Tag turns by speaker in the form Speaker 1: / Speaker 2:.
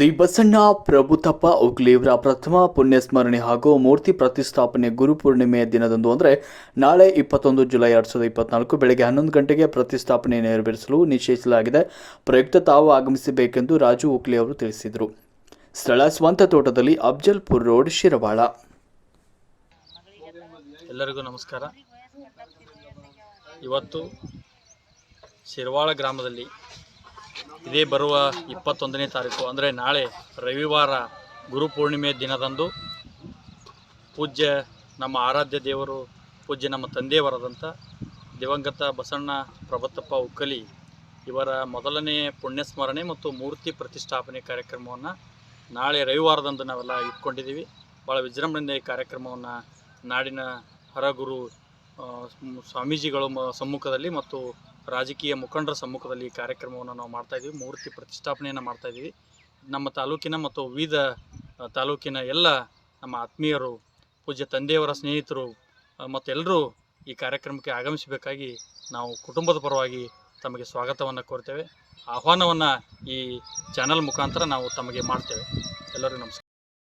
Speaker 1: The Basanna ಪ್ರಭುತಪ್ಪ, ಉಗ್ಲೇವ್ರ ಪ್ರಥಮ ಪುಣ್ಯಸ್ಮರಣೆ ಹಾಗೂ ಮೂರ್ತಿ ಪ್ರತಿಷ್ಠಾಪನೆ ಗುರುಪೂರ್ಣಿಮೆಯ ದಿನದಂದು ಅಂದರೆ ನಾಳೆ ಇಪ್ಪತ್ತೊಂದು ಜುಲೈ ಎರಡು ಸಾವಿರದ ಇಪ್ಪತ್ನಾಲ್ಕು ಬೆಳಗ್ಗೆ ಹನ್ನೊಂದು ಗಂಟೆಗೆ ಪ್ರತಿಷ್ಠಾಪನೆ ನೆರವೇರಿಸಲು ನಿಶ್ಚಯಿಸಲಾಗಿದೆ ಪ್ರಯುಕ್ತ ತಾವು ಆಗಮಿಸಬೇಕೆಂದು ರಾಜು ಉಕ್ಲಿ ಅವರು ತಿಳಿಸಿದರು. ಸ್ಥಳ ಸ್ವಂತ ತೋಟದಲ್ಲಿ ಅಫ್ಜಲ್ಪುರ್ ರೋಡ್, ಶಿರವಾಳ.
Speaker 2: ಎಲ್ಲರಿಗೂ ನಮಸ್ಕಾರ. ಇವತ್ತು ಶಿರವಾಳ ಗ್ರಾಮದಲ್ಲಿ ಇದೇ ಬರುವ ಇಪ್ಪತ್ತೊಂದನೇ ತಾರೀಕು, ಅಂದರೆ ನಾಳೆ ರವಿವಾರ ಗುರುಪೂರ್ಣಿಮೆ ದಿನದಂದು ಪೂಜ್ಯ ನಮ್ಮ ಆರಾಧ್ಯ ದೇವರು, ಪೂಜ್ಯ ನಮ್ಮ ತಂದೆಯವರಾದಂಥ ದಿವಂಗತ ಬಸಣ್ಣ ಪ್ರಭತ್ತಪ್ಪ ಉಕ್ಕಲಿ ಇವರ ಮೊದಲನೇ ಪುಣ್ಯಸ್ಮರಣೆ ಮತ್ತು ಮೂರ್ತಿ ಪ್ರತಿಷ್ಠಾಪನೆ ಕಾರ್ಯಕ್ರಮವನ್ನು ನಾಳೆ ರವಿವಾರದಂದು ನಾವೆಲ್ಲ ಇಟ್ಕೊಂಡಿದ್ದೀವಿ. ಭಾಳ ವಿಜೃಂಭಣೆಯಿಂದ ಈ ಕಾರ್ಯಕ್ರಮವನ್ನು ನಾಡಿನ ಹರಗುರು ಸ್ವಾಮೀಜಿಗಳ ಸಮ್ಮುಖದಲ್ಲಿ ಮತ್ತು ರಾಜಕೀಯ ಮುಖಂಡರ ಸಮ್ಮುಖದಲ್ಲಿ ಈ ಕಾರ್ಯಕ್ರಮವನ್ನು ನಾವು ಮಾಡ್ತಾ ಇದ್ದೀವಿ. ಮೂರ್ತಿ ಪ್ರತಿಷ್ಠಾಪನೆಯನ್ನು ಮಾಡ್ತಾ ಇದ್ದೀವಿ. ನಮ್ಮ ತಾಲೂಕಿನ ಮತ್ತು ವಿವಿಧ ತಾಲೂಕಿನ ಎಲ್ಲ ನಮ್ಮ ಆತ್ಮೀಯರು, ಪೂಜ್ಯ ತಂದೆಯವರ ಸ್ನೇಹಿತರು ಮತ್ತೆಲ್ಲರೂ ಈ ಕಾರ್ಯಕ್ರಮಕ್ಕೆ ಆಗಮಿಸಬೇಕಾಗಿ ನಾವು ಕುಟುಂಬದ ಪರವಾಗಿ ತಮಗೆ ಸ್ವಾಗತವನ್ನು ಕೋರ್ತೇವೆ. ಆಹ್ವಾನವನ್ನು ಈ ಚಾನಲ್ ಮುಖಾಂತರ ನಾವು ತಮಗೆ ಮಾಡ್ತೇವೆ. ಎಲ್ಲರಿಗೂ ನಮಸ್ಕಾರ.